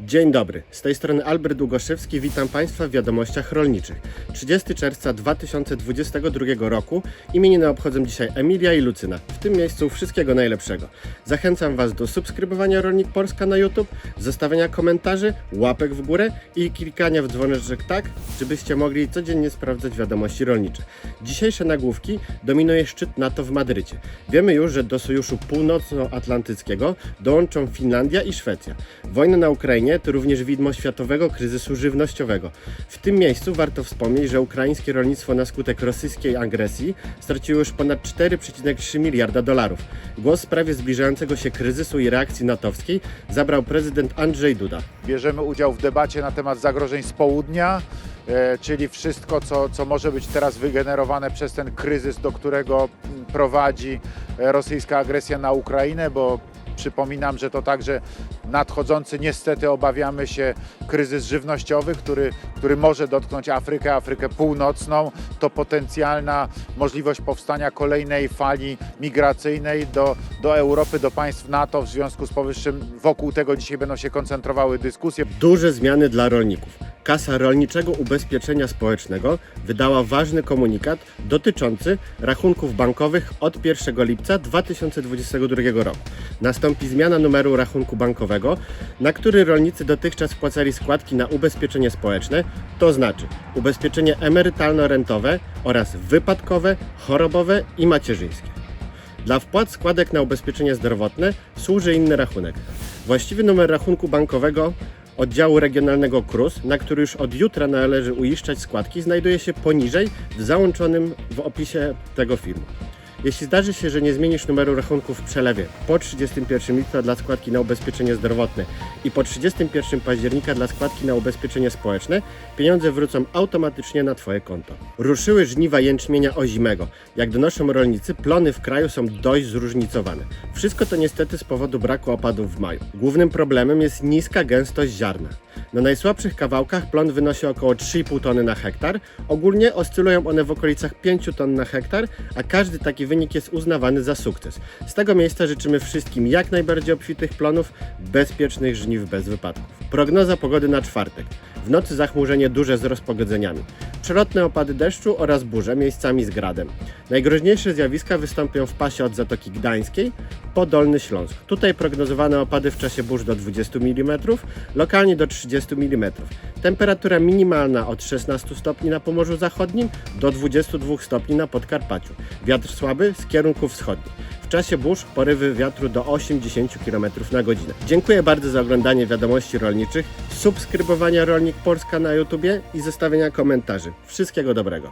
Dzień dobry, z tej strony Albert Długoszewski, witam Państwa w wiadomościach rolniczych. 30 czerwca 2022 roku imieniny obchodzą dzisiaj Emilia i Lucyna. W tym miejscu wszystkiego najlepszego. Zachęcam Was do subskrybowania Rolnik Polska na YouTube, zostawiania komentarzy, łapek w górę i klikania w dzwoneczek tak, żebyście mogli codziennie sprawdzać wiadomości rolnicze. Dzisiejsze nagłówki dominuje szczyt NATO w Madrycie. Wiemy już, że do Sojuszu Północnoatlantyckiego dołączą Finlandia i Szwecja. Wojna na Ukrainie to również widmo światowego kryzysu żywnościowego. W tym miejscu warto wspomnieć, że ukraińskie rolnictwo na skutek rosyjskiej agresji straciło już ponad 4,3 miliarda dolarów. Głos w sprawie zbliżającego się kryzysu i reakcji natowskiej zabrał prezydent Andrzej Duda. Bierzemy udział w debacie na temat zagrożeń z południa, e, czyli wszystko, co, co może być teraz wygenerowane przez ten kryzys, do którego prowadzi e, rosyjska agresja na Ukrainę, bo przypominam, że to także nadchodzący, niestety obawiamy się, kryzys żywnościowy, który, który może dotknąć Afrykę, Afrykę Północną. To potencjalna możliwość powstania kolejnej fali migracyjnej do, do Europy, do państw NATO. W związku z powyższym wokół tego dzisiaj będą się koncentrowały dyskusje. Duże zmiany dla rolników. Kasa Rolniczego Ubezpieczenia Społecznego wydała ważny komunikat dotyczący rachunków bankowych od 1 lipca 2022 roku. Nastąpi zmiana numeru rachunku bankowego, na który rolnicy dotychczas wpłacali składki na ubezpieczenie społeczne, to znaczy ubezpieczenie emerytalno-rentowe oraz wypadkowe, chorobowe i macierzyńskie. Dla wpłat składek na ubezpieczenie zdrowotne służy inny rachunek. Właściwy numer rachunku bankowego oddziału regionalnego KRUS, na który już od jutra należy uiszczać składki, znajduje się poniżej w załączonym w opisie tego filmu. Jeśli zdarzy się, że nie zmienisz numeru rachunku w przelewie po 31 lipca dla składki na ubezpieczenie zdrowotne i po 31 października dla składki na ubezpieczenie społeczne, pieniądze wrócą automatycznie na Twoje konto. Ruszyły żniwa jęczmienia ozimego. Jak donoszą rolnicy, plony w kraju są dość zróżnicowane. Wszystko to niestety z powodu braku opadów w maju. Głównym problemem jest niska gęstość ziarna. Na najsłabszych kawałkach plon wynosi około 3,5 tony na hektar. Ogólnie oscylują one w okolicach 5 ton na hektar, a każdy taki wynik jest uznawany za sukces. Z tego miejsca życzymy wszystkim jak najbardziej obfitych plonów, bezpiecznych żniw bez wypadków. Prognoza pogody na czwartek. W nocy zachmurzenie duże z rozpogodzeniami. Przelotne opady deszczu oraz burze miejscami z gradem. Najgroźniejsze zjawiska wystąpią w pasie od Zatoki Gdańskiej po Dolny Śląsk. Tutaj prognozowane opady w czasie burz do 20 mm, lokalnie do 30 mm. Temperatura minimalna od 16 stopni na Pomorzu Zachodnim do 22 stopni na Podkarpaciu. Wiatr słaby z kierunków wschodnich. W czasie burz porywy wiatru do 80 km na godzinę. Dziękuję bardzo za oglądanie wiadomości rolniczych, subskrybowania Rolnik Polska na YouTubie i zostawienia komentarzy. Wszystkiego dobrego.